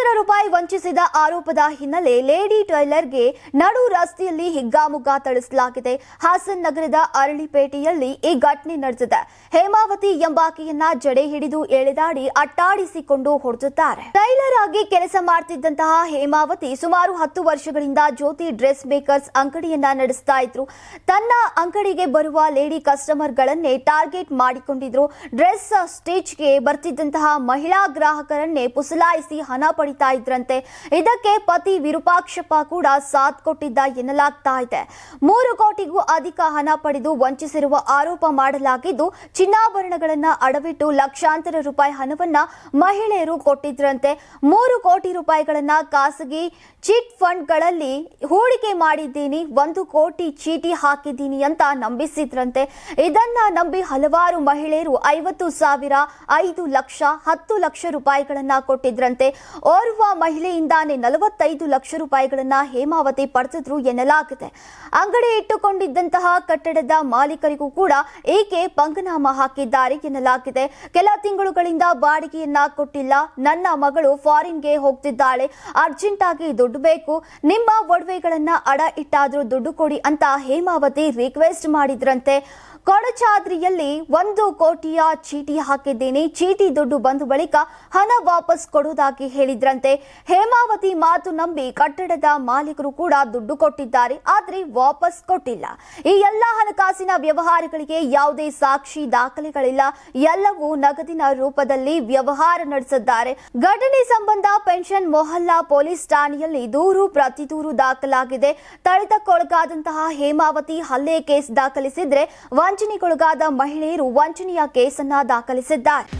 ಲಕ್ಷಾಂತರ ರೂಪಾಯಿ ವಂಚಿಸಿದ ಆರೋಪದ ಹಿನ್ನೆಲೆ ಲೇಡಿ ಟೈಲರ್ಗೆ ನಡು ರಸ್ತೆಯಲ್ಲಿ ಹಿಗ್ಗಾಮುಗ್ಗಾ ಥಳಿಸಲಾಗಿದೆ. ಹಾಸನ್ ನಗರದ ಅರಳಿಪೇಟೆಯಲ್ಲಿ ಈ ಘಟನೆ ನಡೆದಿದೆ. ಹೇಮಾವತಿ ಎಂಬಾಕೆಯನ್ನ ಜಡೆ ಹಿಡಿದು ಎಳೆದಾಡಿ ಅಟ್ಟಾಡಿಸಿಕೊಂಡು ಹೊಡೆದಿದ್ದಾರೆ ಟೈಲರ್ ಆಗಿ ಕೆಲಸ ಮಾಡ್ತಿದ್ದಂತಹ ಹೇಮಾವತಿ ಸುಮಾರು ಹತ್ತು ವರ್ಷಗಳಿಂದ ಜ್ಯೋತಿ ಡ್ರೆಸ್ ಮೇಕರ್ಸ್ ಅಂಗಡಿಯನ್ನ ನಡೆಸ್ತಾ ಇದ್ರು. ತನ್ನ ಅಂಗಡಿಗೆ ಬರುವ ಲೇಡಿ ಕಸ್ಟಮರ್ಗಳನ್ನೇ ಟಾರ್ಗೆಟ್ ಮಾಡಿಕೊಂಡಿದ್ರು. ಡ್ರೆಸ್ ಸ್ಟಿಚ್ಗೆ ಬರ್ತಿದ್ದಂತಹ ಮಹಿಳಾ ಗ್ರಾಹಕರನ್ನೇ ಪುಸಲಾಯಿಸಿ ಹಣ ಪಡಿತಾ ಇದ್ರಂತೆ. ಇದಕ್ಕೆ ಪತಿ ವಿರೂಪಾಕ್ಷಪ್ಪ ಕೂಡ ಸಾಥ್ ಕೊಟ್ಟಿದ್ದ ಎನ್ನಲಾಗ್ತಾ ಇದೆ. ಮೂರು ಕೋಟಿಗೂ ಅಧಿಕ ಹಣ ಪಡೆದು ವಂಚಿಸಿರುವ ಆರೋಪ ಮಾಡಲಾಗಿದ್ದು, ಚಿನ್ನಾಭರಣಗಳನ್ನ ಅಡವಿಟ್ಟು ಲಕ್ಷಾಂತರ ರೂಪಾಯಿ ಹಣವನ್ನ ಮಹಿಳೆಯರು ಕೊಟ್ಟಿದ್ರಂತೆ. ಮೂರು ಕೋಟಿ ರೂಪಾಯಿಗಳನ್ನ ಖಾಸಗಿ ಚಿಟ್ ಫಂಡ್ಗಳಲ್ಲಿ ಹೂಡಿಕೆ ಮಾಡಿದ್ದೀನಿ, ಒಂದು ಕೋಟಿ ಚೀಟಿ ಹಾಕಿದ್ದೀನಿ ಅಂತ ನಂಬಿಸಿದ್ರಂತೆ. ಇದನ್ನ ನಂಬಿ ಹಲವಾರು ಮಹಿಳೆಯರು ಐವತ್ತು ಸಾವಿರ, ಐದು ಲಕ್ಷ, ಹತ್ತು ಲಕ್ಷ ರೂಪಾಯಿಗಳನ್ನ ಕೊಟ್ಟಿದ್ರಂತೆ. ಓರ್ವ ಮಹಿಳೆಯಿಂದಾನೇ ನಲವತ್ತೈದು ಲಕ್ಷ ರೂಪಾಯಿಗಳನ್ನ ಹೇಮಾವತಿ ಪಡೆದಿದ್ರು ಎನ್ನಲಾಗಿದೆ. ಅಂಗಡಿ ಇಟ್ಟುಕೊಂಡಿದ್ದಂತಹ ಕಟ್ಟಡದ ಮಾಲೀಕರಿಗೂ ಕೂಡ ಏಕೆ ಪಂಗನಾಮ ಹಾಕಿದ್ದಾರೆ ಎನ್ನಲಾಗಿದೆ. ಕೆಲ ತಿಂಗಳುಗಳಿಂದ ಬಾಡಿಗೆಯನ್ನ ಕೊಟ್ಟಿಲ್ಲ. ನನ್ನ ಮಗಳು ಫಾರಿನ್ಗೆ ಹೋಗ್ತಿದ್ದಾಳೆ. ಅರ್ಜೆಂಟ್ ಆಗಿ ದುಡ್ಡು ಬೇಕು. ನಿಮ್ಮ ಒಡವೆಗಳನ್ನ ಅಡ ಇಟ್ಟಾದ್ರೂ ದುಡ್ಡು ಕೊಡಿ ಅಂತ ಹೇಮಾವತಿ ರಿಕ್ವೆಸ್ಟ್ ಮಾಡಿದ್ರಂತೆ. ಕೊಡಚಾದ್ರಿಯಲ್ಲಿ ಒಂದು ಕೋಟಿಯ ಚೀಟಿ ಹಾಕಿದ್ದೀನಿ. ಚೀಟಿ ದುಡ್ಡು ಬಂದ ಬಳಿಕ ಹಣ ವಾಪಸ್ ಕೊಡುವುದಾಗಿ ಹೇಳಿದ್ರಂತೆ. ಹೇಮಾವತಿ ಮಾತು ನಂಬಿ ಕಟ್ಟಡದ ಮಾಲೀಕರು ಕೂಡ ದುಡ್ಡು ಕೊಟ್ಟಿದ್ದಾರೆ, ಆದರೆ ವಾಪಸ್ ಕೊಟ್ಟಿಲ್ಲ. ಈ ಎಲ್ಲ ಹಣಕಾಸಿನ ವ್ಯವಹಾರಗಳಿಗೆ ಯಾವುದೇ ಸಾಕ್ಷಿ ದಾಖಲೆಗಳಿಲ್ಲ. ಎಲ್ಲವೂ ನಗದಿನ ರೂಪದಲ್ಲಿ ವ್ಯವಹಾರ ನಡೆಸಿದ್ದಾರೆ. ಘಟನೆ ಸಂಬಂಧ ಪೆನ್ಷನ್ ಮೊಹಲ್ಲಾ ಪೊಲೀಸ್ ಠಾಣೆಯಲ್ಲಿ ದೂರು ಪ್ರತಿ ದೂರು ದಾಖಲಾಗಿದೆ. ತಳಿತಕ್ಕೊಳಗಾದಂತಹ ಹೇಮಾವತಿ ಹಲ್ಲೆ ಕೇಸ್ ದಾಖಲಿಸಿದ್ರೆ ವಂಚನೆಗೊಳಗಾದ ಮಹಿಳೆಯರು ವಂಚನೆಯ ಕೇಸನ್ನ ದಾಖಲಿಸಿದ್ದಾರೆ.